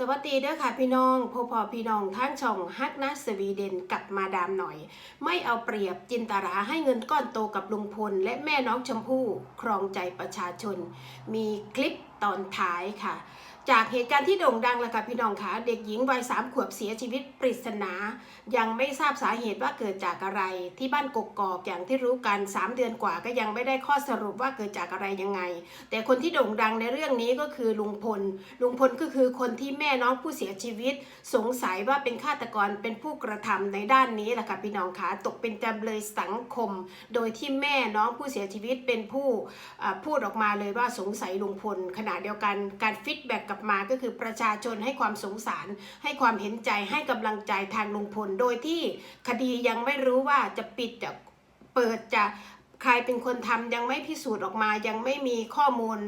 สวัสดีเด้อค่ะพี่น้องพอพอพี่น้องทั้งช่องฮักนะสวีเดนกับมาดามหน่อย ไม่เอาเปรียบจินตราให้เงินก้อนโตกับลุงพล และแม่น้องชมพู่ครองใจประชาชน มีคลิปตอนท้ายค่ะ จากเหตุการณ์ที่โด่งดังแหละค่ะพี่น้องคะเด็กหญิงวัยสามขวบเสียชีวิตปริศนา ยังไม่ทราบสาเหตุว่าเกิดจากอะไร ที่บ้านกกอกอย่างที่รู้กัน 3 เดือนกว่าก็ยังไม่ได้ข้อสรุปว่าเกิดจากอะไรยังไง แต่คนที่โด่งดังในเรื่องนี้ก็คือลุงพล ลุงพลก็คือคนที่แม่น้องผู้เสียชีวิต สงสัยว่าเป็นฆาตกรเป็นผู้กระทำในด้านนี้แหละค่ะพี่น้องคะตกเป็นจำเลยสังคม โดยที่แม่น้องผู้เสียชีวิตเป็นผู้พูดออกมาเลยว่าสงสัยลุงพลขณะเดียวกันการฟีดแบ็กกลับมาก็คือประชาชนให้ความสงสาร ให้ความเห็นใจให้กำลังใจทางลุงพล โดยที่คดียังไม่รู้ว่าจะปิดจะเปิดจะใครเป็นคนทำยังไม่พิสูจน์ออกมายังไม่มีข้อมูล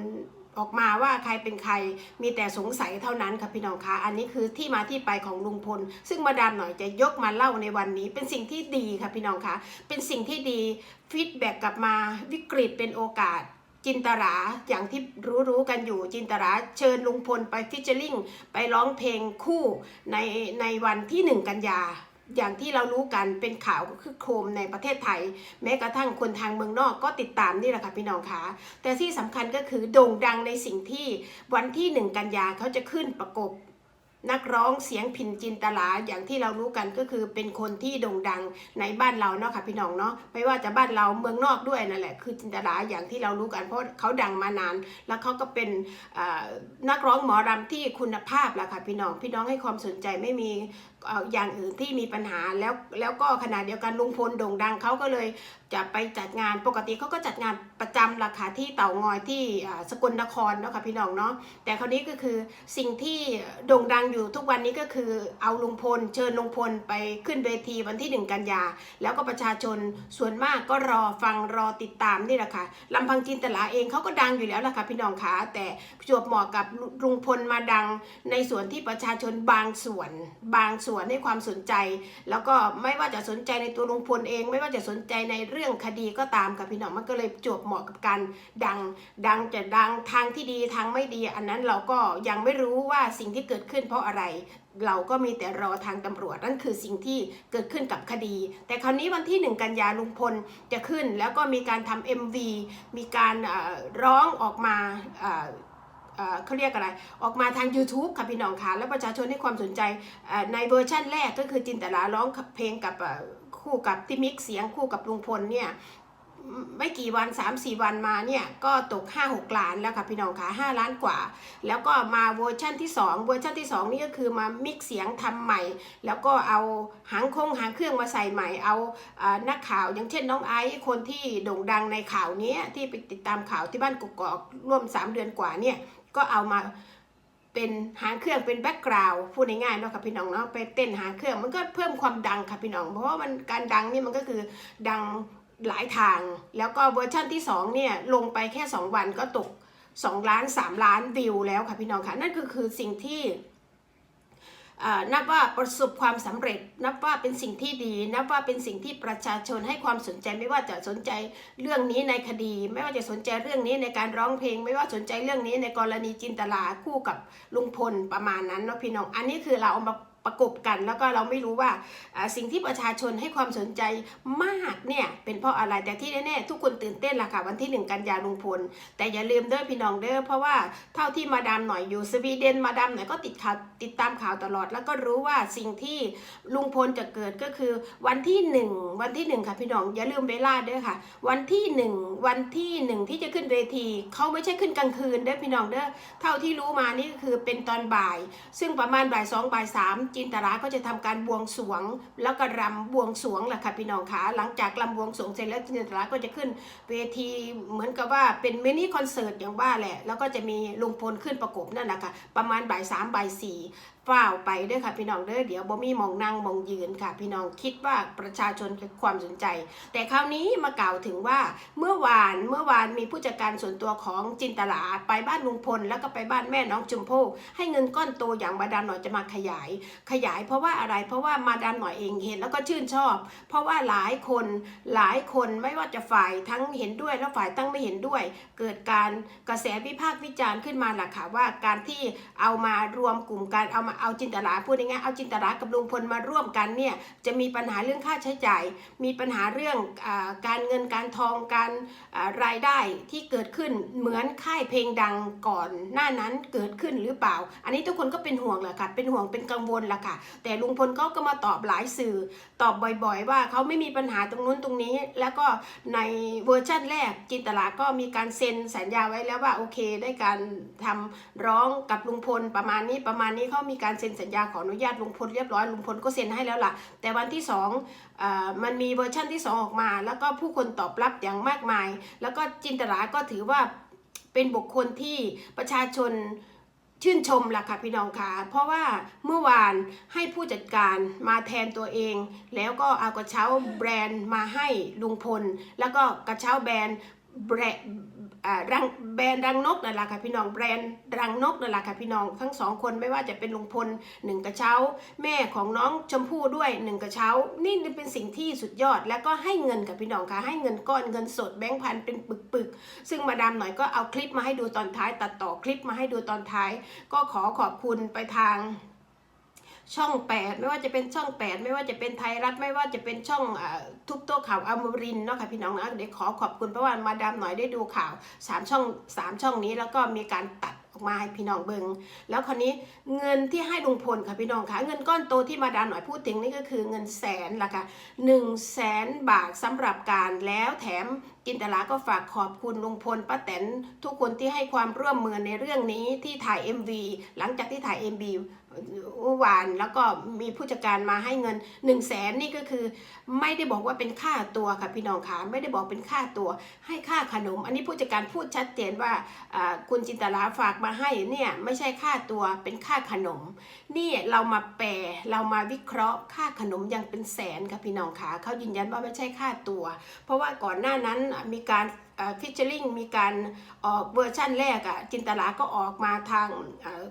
ออกมาว่าใครเป็นใครมีแต่สงสัยเท่านั้นค่ะพี่น้องคะอันนี้คือที่มาที่ไปของลุงพล ซึ่งมาดามหน่อยจะยกมาเล่าในวันนี้ เป็นสิ่งที่ดีค่ะพี่น้องคะเป็นสิ่งที่ดีฟีดแบ็กกลับมาวิกฤตเป็นโอกาส จินตราอย่างที่รู้ๆกันอยู่จินตราเชิญลุงพลไปฟิชเชอร์ลิงไปร้องเพลงคู่ในในวันที่หนึ่งกันยา อย่างที่เรารู้กันเป็นข่าวก็คือโครมในประเทศไทย แม้กระทั่งคนทางเมืองนอกก็ติดตามนี่แหละค่ะพี่น้องคะแต่ที่สำคัญก็คือโด่งดังในสิ่งที่วันที่หนึ่งกันยาเขาจะขึ้นประกบ นักร้องเสียงพินจินตลาอย่างที่เรารู้กันก็คือเป็นคนที่โด่งดังในบ้านเราเนาะค่ะพี่น้องเนาะไม่ว่าจะบ้านเราเมืองนอกด้วยนั่นแหละคือจินตลาอย่างที่เรารู้กันเพราะเขาดังมานาน แล้วเขาก็เป็นนักร้องหมอรำที่คุณภาพแหละค่ะพี่น้องพี่น้องให้ความสนใจไม่มีอ่ออย่างอื่นที่มีปัญหาแล้วแล้วก็ขณะเดียวกันลุงพลโด่งดังเขาก็เลยจะไปจัดงานปกติเขาก็จัดงานประจำราคาที่เต่างอยที่สกลนครเนาะค่ะพี่น้องเนาะแต่คราวนี้ก็คือสิ่งที่โด่งดังอยู่ทุกวันนี้ก็คือเอาลุงพล เชิญลุงพลไปขึ้นเวทีวันที่หนึ่งกันยา แล้วก็ประชาชนส่วนมากก็รอฟังรอติดตามนี่แหละค่ะลำพังจินตลาเองเขาก็ดังอยู่แล้วล่ะค่ะพี่น้องคะแต่จวบเหมาะกับลุงพลมาดังในส่วนที่ประชาชนบางส่วนบางส่วนให้ความสนใจ แล้วก็ไม่ว่าจะสนใจในตัวลุงพลเอง ไม่ว่าจะสนใจในเรื่องคดีก็ตามค่ะพี่น้องมันก็เลยจวบเหมาะกับการดังดังจะดังทางที่ดีทางไม่ดี อันนั้นเราก็ยังไม่รู้ว่าสิ่งที่เกิดขึ้นเพราะอะไรเราก็มีแต่รอทางตำรวจนั่นคือสิ่งที่เกิดขึ้นกับคดี แต่คราวนี้วันที่หนึ่งกันยาลุงพลจะขึ้นแล้วก็มีการทำ MV มีการร้องออกมา เขาเรียกอะไร ออกมาทาง YouTube ค่ะพี่น้องค่ะ แล้วประชาชนให้ความสนใจในเวอร์ชั่นแรกก็คือจินตลาร้องเพลงกับคู่กับที่มิกเสียงคู่กับลุงพลเนี่ย ไม่กี่วัน 3 4 วันมาเนี่ย ก็ตก 5 6 ล้านแล้วค่ะพี่น้องคะ5ล้านกว่า แล้วก็มาเวอร์ชั่นที่ 2 เวอร์ชั่นที่ 2 นี่ก็คือมามิกเสียงทำใหม่ แล้วก็เอาหางคงหางเครื่องมาใส่ใหม่เอาอานักข่าวอย่างเช่นน้องไอซ์คนที่โด่งดังในข่าวนี้ที่ไปติดตามข่าวที่บ้านกกอกร่วม 3 เดือนกว่าเนี่ยก็เอามาเป็นหางเครื่องเป็นแบ็กกราวด์พูดง่ายๆเนาะค่ะพี่น้องเนาะไปเต้นหางเครื่องมันก็เพิ่มความดังค่ะพี่น้อง เพราะว่ามันการดังนี่มันก็คือดัง หลายทาง แล้วก็เวอร์ชั่นที่ 2 เนี่ย ลงไปแค่ 2 วันก็ตก 2 ล้าน 3 ล้านวิวแล้วค่ะพี่น้องค่ะ นั่นก็คือสิ่งที่นับว่าประสบความสำเร็จ นับว่าเป็นสิ่งที่ดี นับว่าเป็นสิ่งที่ประชาชนให้ความสนใจไม่ว่าจะสนใจเรื่องนี้ในคดี ไม่ว่าจะสนใจเรื่องนี้ในการร้องเพลง ไม่ว่าสนใจเรื่องนี้ในกรณีจินตลาคู่กับลุงพลประมาณนั้นเนาะพี่น้อง อันนี้คือเราเอามา ประกบกันแล้วก็เราไม่รู้ว่าสิ่งที่ประชาชนให้ความสนใจมากเนี่ยเป็นเพราะอะไรแต่ที่แน่ๆทุกคนตื่นเต้นละค่ะวันที่หนึ่งกันยาลุงพล แต่อย่าลืมเด้อพี่น้องเด้อเพราะว่าเท่าที่มาดามหน่อยอยู่สวีเดนมาดามหน่อยก็ติดข่าวติดตามข่าวตลอด แล้วก็รู้ว่าสิ่งที่ลุงพลจะเกิดก็คือวันที่หนึ่งวันที่หนึ่งค่ะพี่น้องอย่าลืมเวลาเด้อค่ะ วันที่หนึ่งวันที่หนึ่งที่จะขึ้นเวทีเขาไม่ใช่ขึ้นกลางคืนเด้อพี่น้องเด้อเท่าที่รู้มานี่ก็คือเป็นตอนบ่าย ซึ่งประมาณบ่ายสองบ่ายสามจินตราก็จะทำการบวงสรวง แล้วก็รำบวงสรวงแหละค่ะพี่น้องคะหลังจากรำบวงสรวงเสร็จแล้วจินตราก็จะขึ้นเวทีเหมือนกับว่าเป็นมินิคอนเสิร์ตอย่างว่าแหละ แล้วก็จะมีลุงพลขึ้นประกบนั่นแหละค่ะประมาณบ่ายสามบ่ายสี่ ฝ้าไปเด้อค่ะพี่น้องเด้อเดี๋ยวบ่มีมองนั่งมองยืนค่ะ พี่น้องคิดว่าประชาชนคือความสนใจ แต่คราวนี้มากล่าวถึงว่าเมื่อวานเมื่อวานมีผู้จัดการส่วนตัวของจินตลาไปบ้านลุงพล แล้วก็ไปบ้านแม่น้องชมพู่ให้เงินก้อนโตอย่างมาดามหน่อยจะมาขยาย ขยายเพราะว่าอะไรเพราะว่ามาดามหน่อยเองเห็นแล้วก็ชื่นชอบ เพราะว่าหลายคนหลายคนไม่ว่าจะฝ่ายทั้งเห็นด้วยและฝ่ายตั้งไม่เห็นด้วย เกิดการกระแสวิพากษ์วิจารณ์ขึ้นมาล่ะค่ะว่าการที่เอามารวมกลุ่มกันเอามาเอาจินตลาพูดง่ายๆเอาจินตลากับลุงพลมาร่วมกันเนี่ยจะมีปัญหาเรื่องค่าใช้จ่าย มีปัญหาเรื่องอการเงินการทองการรายได้ที่เกิดขึ้นเหมือนค่ายเพลงดังก่อนหน้านั้นเกิดขึ้นหรือเปล่า อันนี้ทุกคนก็เป็นห่วงแหละค่ะเป็นห่วงเป็นกังวลแหละค่ะ แต่ลุงพลเขาก็มาตอบหลายสื่อตอบบ่อยๆ ว่าเขาไม่มีปัญหาตรงนู้นตรงนี้ แล้วก็ในเวอร์ชั่นแรกจินตลาก็มีการเซ็นสัญญาไว้แล้วว่าโอเคได้การทำร้องกับลุงพลประมาณนี้ประมาณนี้เขามีการเซ็นสัญญาขออนุญาตลุงพลเรียบร้อยลุงพลก็เซ็นให้แล้วล่ะ แต่วันที่สองอ่ามันมีเวอร์ชั่นที่สองออกมา แล้วก็ผู้คนตอบรับอย่างมากมาย แล้วก็จินตลาก็ถือว่าเป็นบุคคลที่ประชาชนชื่นชมล่ะค่ะพี่น้องค่ะ เพราะว่าเมื่อวานให้ผู้จัดการมาแทนตัวเอง แล้วก็เอากระเช้าแบรนด์มาให้ลุงพล แล้วก็กระเช้าแบรนด์แบ รังแบรนด์รังนกนั่นแหละค่ะพี่น้องแบรนด์รังนกนั่นแหละค่ะพี่น้องทั้งสองคนไม่ว่าจะเป็นลุงพลหนึ่งกระเช้า แม่ของน้องชมพู่ด้วยหนึ่งกระเช้า นี่เป็นสิ่งที่สุดยอด แล้วก็ให้เงินกับพี่น้องค่ะให้เงินก้อนเงินสดแบงค์พันเป็นปึกๆ ซึ่งมาดามหน่อยก็เอาคลิปมาให้ดูตอนท้าย ตัดต่อคลิปมาให้ดูตอนท้าย ก็ขอขอบคุณไปทาง ช่อง 8 ไม่ว่าจะเป็นช่อง 8 ไม่ว่าจะเป็นไทยรัฐ ไม่ว่าจะเป็นช่องอทุบต๊ะข่าวอมรินเนาะค่ะพี่น้องนะเดี๋ยวขอขอบคุณเพราะว่ามาดามหน่อยได้ดูข่าว 3 ช่อง 3 ช่องนี้แล้วก็มีการตัดออกมาให้พี่น้องเบิงแล้วคราวนี้เงินที่ให้ลุงพลค่ะพี่น้องค่ะเงินก้อนโตที่มาดามหน่อยพูดถึงนี่ก็คือเงินแสนละค่ะหนึ่งแสนบาทสำหรับการแล้วแถมจินตลาก็ฝากขอบคุณลุงพลป้าแตนทุกคนที่ให้ความร่วมมือในเรื่องนี้ที่ถ่าย MV หลังจากที่ถ่าย MV อวานแล้วก็มีผู้จัดการมาให้เงิน1นึ่งแสนนี่ก็คือ ไม่ได้บอกว่าเป็นค่าตัวค่ะพี่น้องคะไม่ได้บอกเป็นค่าตัว ให้ค่าขนม อันนี้ผู้จัดการพูดชัดเจนว่าอ่าคุณจินตลาฝากมาให้เนี่ยไม่ใช่ค่าตัวเป็นค่าขนม นี่เรามาแปลเรามาวิเคราะห์ค่าขนมยังเป็นแสนค่ะพี่น้องคะเขายืนยันว่าไม่ใช่ค่าตัว เพราะว่าก่อนหน้านั้นมีการ ฟิชเชอริงมีการออกเวอร์ชั่นแรกอะจินตลาก็ออกมาทาง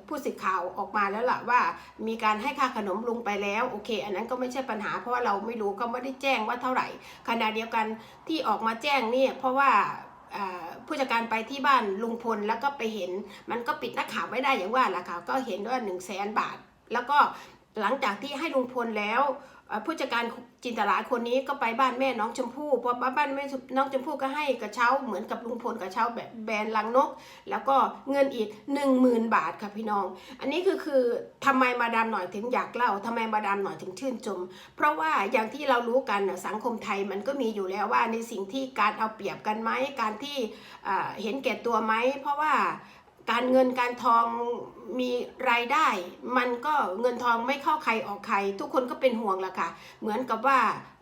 ผู้สื่อข่าวออกมาแล้วล่ะว่า มีการให้ค่าขนมลุงไปแล้วโอเค อันนั้นก็ไม่ใช่ปัญหาเพราะว่าเราไม่รู้ก็ไม่ได้แจ้งว่าเท่าไหร่ขณะเดียวกันที่ออกมาแจ้งเนี่ยเพราะว่าผู้จัดการไปที่บ้านลุงพลแล้วก็ไปเห็นมันก็ปิดนักข่าวไม่ได้อย่างว่าล่ะค่ะก็เห็นว่า1นึ่งแสนบาท แล้วก็หลังจากที่ให้ลุงพลแล้ว ผู้จัดการจินตลาคนนี้ก็ไปบ้านแม่น้องชมพู่พอมาบ้านแม่น้องชมพู่ก็ให้กระเช้าเหมือนกับลุงพลกระเช้าแบบแบรนด์ลังนก แล้วก็เงินอีก 1 0,000 บาทค่ะพี่น้อง อันนี้คือคือทำไมมาดามหน่อยถึงอยากเล่าทำไมมาดามหน่อยถึงชื่นชม เพราะว่าอย่างที่เรารู้กันสังคมไทยมันก็มีอยู่แล้วว่าในสิ่งที่การเอาเปรียบกันไหมการที่เห็นแก่ตัวไหมเพราะว่า การเงินการทองมีรายได้ มันก็เงินทองไม่เข้าใครออกใคร ทุกคนก็เป็นห่วงละค่ะ เหมือนกับว่า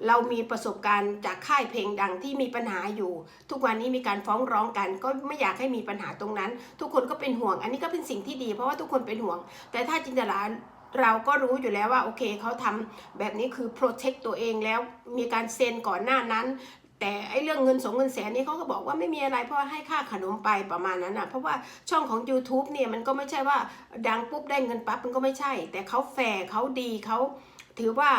เรามีประสบการณ์จากค่ายเพลงดังที่มีปัญหาอยู่ ทุกวันนี้มีการฟ้องร้องกัน ก็ไม่อยากให้มีปัญหาตรงนั้น ทุกคนก็เป็นห่วง อันนี้ก็เป็นสิ่งที่ดี เพราะว่าทุกคนเป็นห่วง แต่ถ้าจินตลาเราก็รู้อยู่แล้วว่าโอเคเขาทำแบบนี้คือ protect ตัวเองแล้วมีการเซ็นก่อนหน้านั้น แต่ไอ้เรื่องเงินสงเงินแสนนี่เขาก็บอกว่าไม่มีอะไรเพราะให้ค่าขนมไปประมาณนั้นนะเพราะว่าช่องของ YouTube เนี่ยมันก็ไม่ใช่ว่าดังปุ๊บได้เงินปั๊บมันก็ไม่ใช่ แต่เขาแฟร์เขาดีเขาถือว่า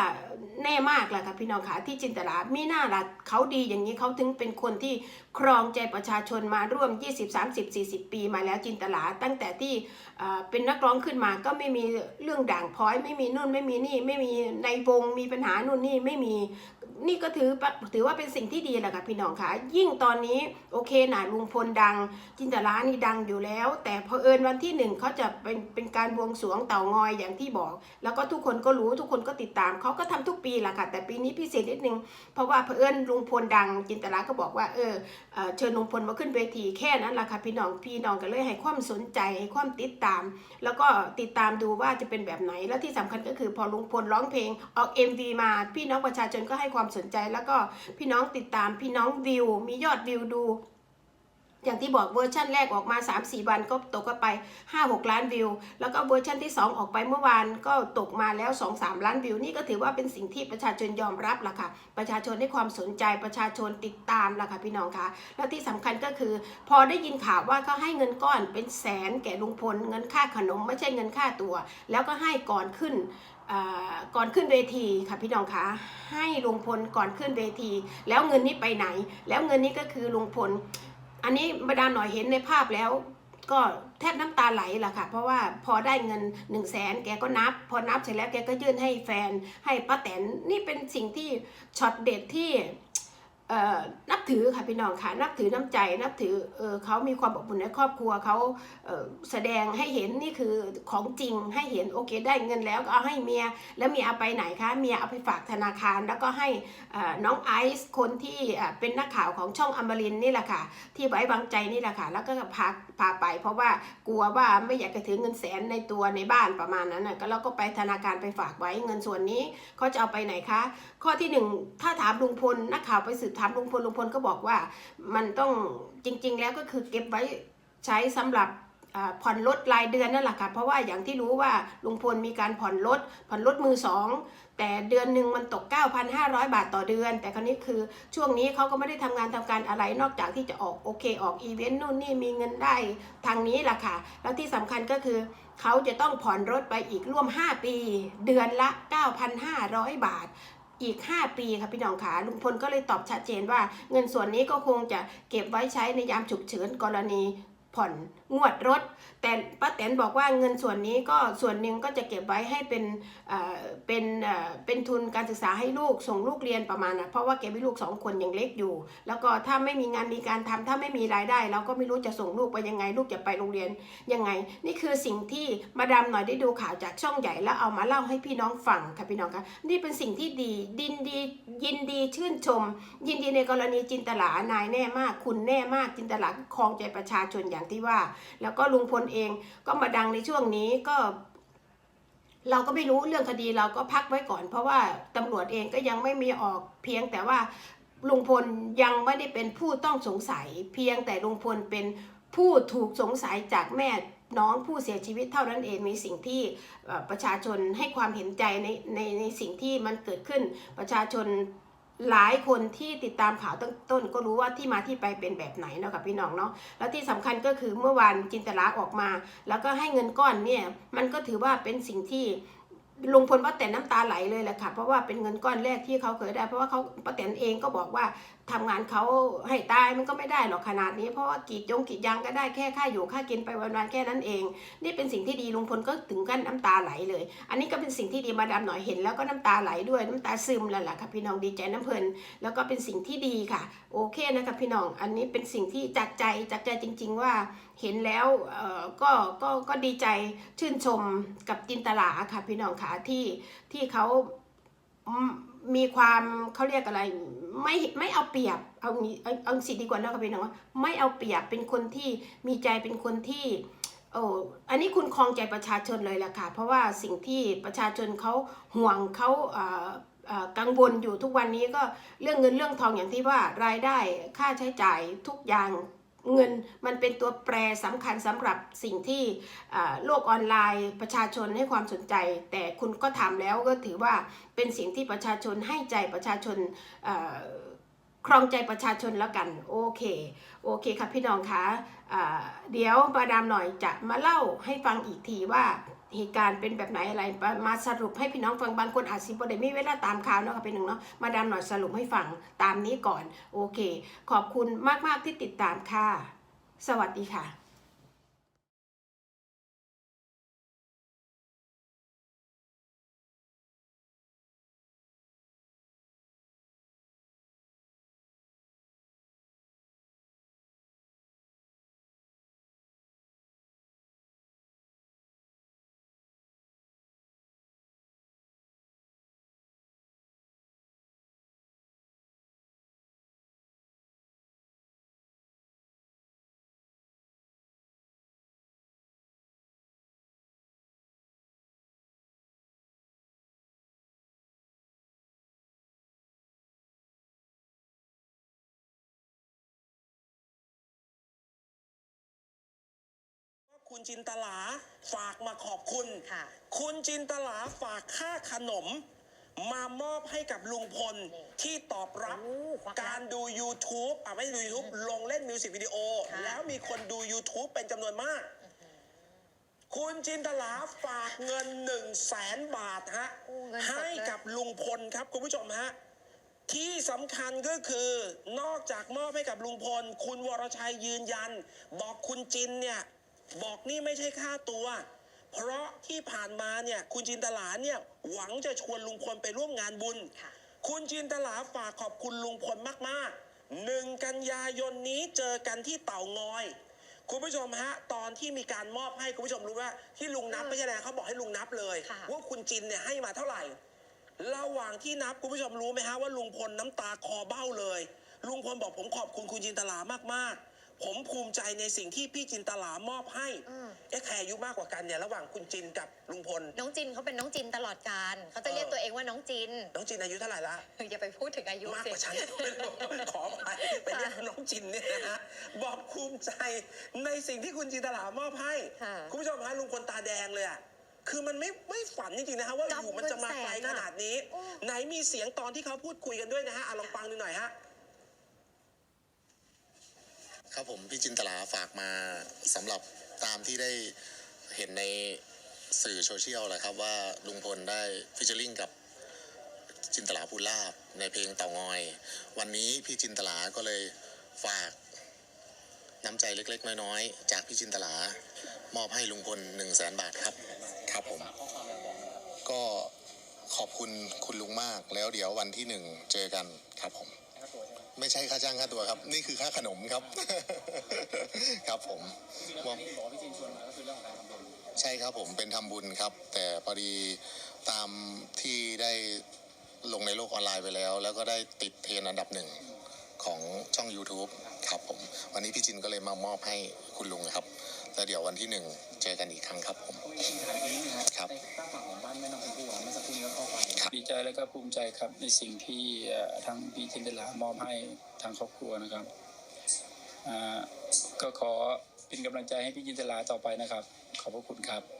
แน่มากแหละค่ะพี่น้องค่ะที่จินตลามีหน้าละเขาดีอย่างนี้เขาถึงเป็นคนที่ครองใจประชาชนมาร่วม 20 30 40 ปีมาแล้วจินตลาตั้งแต่ที่เอ่อเป็นนักร้องขึ้นมาก็ไม่มีเรื่องด่างพ้อย ไม่มีนู่นไม่มีนี่ไม่มีในวงมีปัญหานู่นนี่ไม่มี นี่ก็ถือถือว่าเป็นสิ่งที่ดีแหละค่ะพี่น้องค่ะ ยิ่งตอนนี้โอเคนะลุงพลดัง จินตลานี่ดังอยู่แล้ว แต่พอเอิญวันที่หนึ่งเขาจะเป็นเป็นการบวงสรวงเต่างอยอย่างที่บอก แล้วก็ทุกคนก็รู้ทุกคนก็ติดตามเขาก็ทำทุกปีแหละค่ะ แต่ปีนี้พิเศษนิดนึง เพราะว่าเผอิญลุงพลดัง จินตลาก็บอกว่าเออเออเชิญลุงพลมาขึ้นเวทีแค่นั้นแหละค่ะพี่น้องพี่น้องก็เลยให้ความสนใจให้ความติดตาม แล้วก็ติดตามดูว่าจะเป็นแบบไหน แล้วที่สำคัญก็คือพอลุงพลร้องเพลงออก MV มาพี่น้องประชาชนก็ให้ความสนใจแล้วก็พี่น้องติดตามพี่น้องวิว มียอดวิวดู อย่างที่บอกเวอร์ชันแรกออกมา 3-4 วันก็ตกกันไป 5-6 ล้านวิว แล้วก็เวอร์ชันที่ 2 ออกไปเมื่อวานก็ตกมาแล้ว 2-3 ล้านวิว นี่ก็ถือว่าเป็นสิ่งที่ประชาชนยอมรับล่ะค่ะ ประชาชนให้ความสนใจประชาชนติดตามล่ะค่ะพี่น้องคะแล้วที่สำคัญก็คือ พอได้ยินข่าวว่าเขาให้เงินก้อนเป็นแสนแก่ลุงพลเงินค่าขนมไม่ใช่เงินค่าตัว แล้วก็ให้ก่อนขึ้น ก่อนขึ้นเวทีค่ะพี่น้องคะให้ลุงพลก่อนขึ้นเวที แล้วเงินนี้ไปไหน แล้วเงินนี้ก็คือลุงพล อันนี้บรรดาหน่อยเห็นในภาพแล้ว ก็แทบน้ำตาไหลล่ะค่ะ เพราะว่าพอได้เงิน1นึ่งแสนแกก็นับ พอนับเสร็จแล้วแกก็ยื่นให้แฟนให้ป้าแตนนี่เป็นสิ่งที่ช็อตเด็ดที่ นับถือค่ะพี่น้องค่ะนับถือน้ำใจนับถือเออเขามีความอบอุ่นในครอบครัวเขาเแสดงให้เห็นนี่คือของจริงให้เห็นโอเคได้เงินแล้วก็เอาให้เมียแล้วเมียเอาไปไหนคะเมียเอาไปฝากธนาคาร แล้วก็ให้น้องไอซ์คนที่เป็นนักข่าวของช่องอมรินนี่แหละค่ะที่ไว้วางใจนี่แหละค่ะแล้วก็พา พาไป เพราะว่ากลัวว่าไม่อยากจะถือเงินแสนในตัวในบ้านประมาณนั้นนะก็เราก็ไปธนาคารไปฝากไว้เงินส่วนนี้เขาจะเอาไปไหนคะ ข้อที่หนึ่งถ้าถามลุงพลนักข่าวไปสืบถามลุงพลลุงพลก็บอกว่า มันต้องจริง ๆ แล้วก็คือเก็บไว้ใช้สำหรับ ผ่อนรถรายเดือนนั่นแหละค่ะ เพราะว่าอย่างที่รู้ว่าลุงพลมีการผ่อนรถผ่อนรถมือสองแต่เดือนหนึ่งมันตก 9,500 บาทต่อเดือน แต่คราวนี้คือช่วงนี้เขาก็ไม่ได้ทำงานทำการอะไรนอกจากที่จะออกโอเคออกอีเวนต์นู่นนี่มีเงินได้ทางนี้แหละค่ะ แล้วที่สำคัญก็คือเขาจะต้องผ่อนรถไปอีกร่วม 5 ปี เดือนละ 9,500 บาทอีก 5 ปีค่ะพี่น้องขาลุงพลก็เลยตอบชัดเจนว่า เงินส่วนนี้ก็คงจะเก็บไว้ใช้ในยามฉุกเฉินกรณี ผ่อนงวดรถ แต่ป้าแตนบอกว่าเงินส่วนนี้ก็ส่วนหนึ่งก็จะเก็บไว้ให้เป็นเป็นเป็นทุนการศึกษาให้ลูกส่งลูกเรียนประมาณนะเพราะว่าแกมีลูกสองคนยังเล็กอยู่ แล้วก็ถ้าไม่มีงานมีการทำถ้าไม่มีรายได้ เราก็ไม่รู้จะส่งลูกไปยังไง ลูกจะไปโรงเรียนยังไง นี่คือสิ่งที่มาดามหน่อยได้ดูข่าวจากช่องใหญ่แล้วเอามาเล่าให้พี่น้องฟังค่ะพี่น้องคะนี่เป็นสิ่งที่ดีดินดียินดีชื่นชม ยินดีในกรณีจินตลานายแน่มาก คุณแน่มากจินตลาครองใจประชาชนอย่างที่ว่า แล้วก็ลุงพลเองก็มาดังในช่วงนี้ก็ เราก็ไม่รู้เรื่องคดีเราก็พักไว้ก่อน เพราะว่าตำรวจเองก็ยังไม่มีออกเพียงแต่ว่าลุงพลยังไม่ได้เป็นผู้ต้องสงสัย เพียงแต่ลุงพลเป็นผู้ถูกสงสัยจากแม่น้องผู้เสียชีวิตเท่านั้นเองมีสิ่งที่ประชาชนให้ความเห็นใจในในในสิ่งที่มันเกิดขึ้นประชาชน หลายคนที่ติดตามข่าวตั้งต้นก็รู้ว่าที่มาที่ไปเป็นแบบไหนเนาะกับพี่น้องเนาะแล้วที่สำคัญก็คือเมื่อวานจินตลาออกมา แล้วก็ให้เงินก้อนเนี่ยมันก็ถือว่าเป็นสิ่งที่ ลุงพลป้าแตนน้ำตาไหลเลยแหละค่ะ เพราะว่าเป็นเงินก้อนแรกที่เขาเคยได้ เพราะว่าเขาป้าแตนเองก็บอกว่าทำงานเขาให้ตายมันก็ไม่ได้หรอกขนาดนี้ เพราะว่ากีดยงกีดยางก็ได้แค่ค่าอยู่ค่ากินไปวันๆแค่นั้นเอง นี่เป็นสิ่งที่ดีลุงพลก็ถึงกันน้ำตาไหลเลย อันนี้ก็เป็นสิ่งที่ดีมาดามหน่อยเห็น แล้วก็น้ำตาไหลด้วยน้ำตาซึมแล้วล่ะค่ะพี่น้องดีใจน้ำเพลินแล้วก็เป็นสิ่งที่ดีค่ะ โอเคนะคะพี่น้องอันนี้เป็นสิ่งที่จากใจจากใจจริง ๆ ว่า เห็นแล้วก็ก็ก็ดีใจชื่นชมกับจินตลาค่ะพี่น้องค่ะที่ที่เขามีความเขาเรียกอะไรไม่ไม่เอาเปรียบเอาเอาเอาสิดีกว่านะค่ะพี่น้องว่าไม่เอาเปรียบเป็นคนที่มีใจเป็นคนที่โอ้อันนี้คุณคลองใจประชาชนเลยแหละค่ะ เพราะว่าสิ่งที่ประชาชนเขาห่วงเขาอ่อเอ่อกังวลอยู่ทุกวันนี้ก็เรื่องเงินเรื่องทองอย่างที่ว่ารายได้ค่าใช้จ่ายทุกอย่าง เงินมันเป็นตัวแปรสำคัญสำหรับสิ่งที่โลกออนไลน์ประชาชนให้ความสนใจ แต่คุณก็ทำแล้วก็ถือว่าเป็นสิ่งที่ประชาชนให้ใจประชาชนครองใจประชาชนแล้วกันโอเคโอเคครับพี่น้องคะะเดี๋ยวมาดามหน่อยจะมาเล่าให้ฟังอีกทีว่า เหตุการณ์เป็นแบบไหนอะไร มาสรุปให้พี่น้องฟังบางคนอาจสิบ่ได้มีเวลาตามข่าวเนาะคะเป็นหนึ่งเนาะมาดามหน่อยสรุปให้ฟังตามนี้ก่อน โอเค ขอบคุณมาก ๆ ที่ติดตามค่ะ สวัสดีค่ะ คุณจินตลาฝากมาขอบคุณค่ะ คุณจินตลาฝากค่าขนม มามอบให้กับลุงพลนี่ที่ตอบรับโอ้ควักแล้วการดู YouTube อะไม่ใช่ดู YouTube ลงเล่นมิวสิกวิดีโอ ค่ะ แล้วมีคนดู YouTube เป็นจำนวนมาก คุณจินตลาฝากเงิน1นึ่งแสนบาทฮะ โอ้เงินสดเลย ให้กับลุงพลครับคุณผู้ชมฮะ ที่สำคัญก็คือนอกจากมอบให้กับลุงพล คุณวรชัยยืนยัน บอกคุณจินเนี่ย บอกนี่ไม่ใช่ค่าตัว เพราะที่ผ่านมาเนี่ยคุณจินตลาเนี่ยหวังจะชวนลุงพลไปร่วมงานบุญค่ะคุณจินตลาฝากขอบคุณลุงพลมากๆหนึ่งกันยายนนี้เจอกันที่เต่างอย คุณผู้ชมฮะ ตอนที่มีการมอบให้คุณผู้ชมรู้ว่าที่ลุงนับเออไม่ใช่อะไรเขาบอกให้ลุงนับเลยค่ะว่าคุณจินเนี่ยให้มาเท่าไหร่ระหว่างที่นับคุณผู้ชมรู้ไหมฮะว่าลุงพลน้ำตาคอเบ้าเลย ลุงพลบอกผมขอบคุณคุณจินตลามากๆ ผมภูมิใจในสิ่งที่พี่จินตลามอบให้อืม เอ๊ะใครอายุมากกว่ากันเนี่ยระหว่างคุณจินกับลุงพล น้องจินเขาเป็นน้องจินตลอดการเขาจะเรียกเออตัวเองว่าน้องจินน้องจินอายุเท่าไหร่ละ อย่าไปพูดถึงอายุมากสิ กว่าฉัน ขอไปไปเรียกน้องจินเนี่ยนะฮะบอกภูมิใจในสิ่งที่คุณจินตลามอบให้ ค่ะ คุณผู้ชมฮะลุงพลตาแดงเลยอะคือมันไม่ไม่ฝันจริงๆนะฮะว่าอยู่มันจะมาไกลขนาดนี้โอ้ไหนมีเสียงตอนที่เขาพูดคุยกันด้วยนะฮะอะลองฟังดูหน่อยฮะ ครับผมพี่จินตลาฝากมาสำหรับตามที่ได้เห็นในสื่อโซเชียลแหละครับว่าลุงพลได้ฟิชเชอร์ลิงกับจินตลาภูลาบในเพลงเต่างอย วันนี้พี่จินตลาก็เลยฝากน้ำใจเล็กๆ น้อยๆ จากพี่จินตลามอบให้ลุงพลหนึ่งแสนบาทครับครับผม ก็ขอบคุณคุณลุงมากแล้วเดี๋ยววันที่หนึ่งเจอกันครับผม ไม่ใช่ค่าจ้างค่าตัวครับ นี่คือค่าขนมครับ ครับผมว่าใช่ครับผมเป็นทำบุญครับ แต่พอดีตามที่ได้ลงในโลกออนไลน์ไปแล้ว แล้วก็ได้ติดเทรนด์อันดับหนึ่งของช่อง YouTube ครับผม วันนี้พี่จินก็เลยมามอบให้คุณลุงครับ แล้วเดี๋ยววันที่หนึ่งเจอกันอีกครั้งครับผมครับ ดีใจและก็ภูมิใจครับในสิ่งที่เอ่อทางพี่จินตลามอบให้ทางครอบครัวนะครับก็ขอเป็นกำลังใจให้พี่จินตลาต่อไปนะครับ ขอบพระคุณครับ